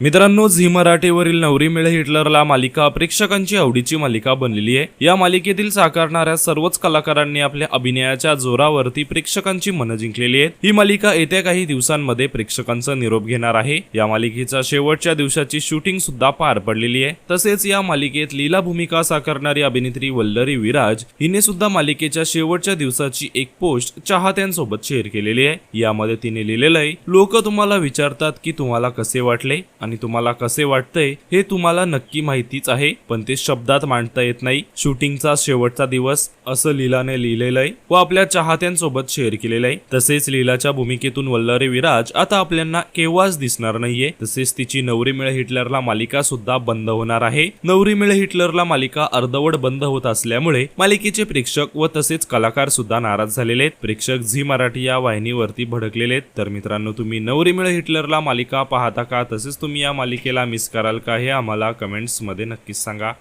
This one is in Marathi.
मित्रांनो झी मराठीवरील नवरी मिळे हिटलरला मालिका प्रेक्षकांची आवडीची मालिका बनलेली आहे. या मालिकेतील साकारणाऱ्या सर्वच कलाकारांनी आपल्या अभिनयाच्या जोरावरती प्रेक्षकांची मनं जिंकलेली आहेत. ही मालिका येत्या काही दिवसांमध्ये प्रेक्षकांचा निरोप घेणार आहे. या मालिकेच्या शेवटच्या दिवसाची शूटिंग सुद्धा पार पडलेली आहे. तसेच या मालिकेत लीला भूमिका साकारणारी अभिनेत्री वल्लरी विराज हिने सुद्धा मालिकेच्या शेवटच्या दिवसाची एक पोस्ट चाहत्यांसोबत शेअर केलेली आहे. यामध्ये तिने लिहिलेलं आहे लोक तुम्हाला विचारतात की तुम्हाला कसे वाटले? आणि तुम्हाला कसे वाटतंय हे तुम्हाला नक्की माहितीच आहे पण ते शब्दात मांडता येत नाही. शूटिंगचा शेवटचा दिवस असं लीलाने लिहिलेलं आहे व आपल्या चाहत्यांसोबत शेअर केलेलं आहे. तसेच लीलाच्या भूमिकेतून वल्लरी विराज आता आपल्याला केव्हाच दिसणार नाहीये. तसेच तिची नवरी मिळ हिटलरला मालिका सुद्धा बंद होणार आहे. नवरी मिळ हिटलरला मालिका अर्धवट बंद होत असल्यामुळे मालिकेचे प्रेक्षक व तसेच कलाकार सुद्धा नाराज झालेले आहेत. प्रेक्षक झी मराठी या वाहिनीवरती भडकलेले आहेत. तर मित्रांनो तुम्ही नवरी मिळ हिटलरला मालिका पाहता का? तसेच तुम्ही या मालिकेला मिस कराल का हे आम्हाला कमेंट्समध्ये नक्कीच सांगा.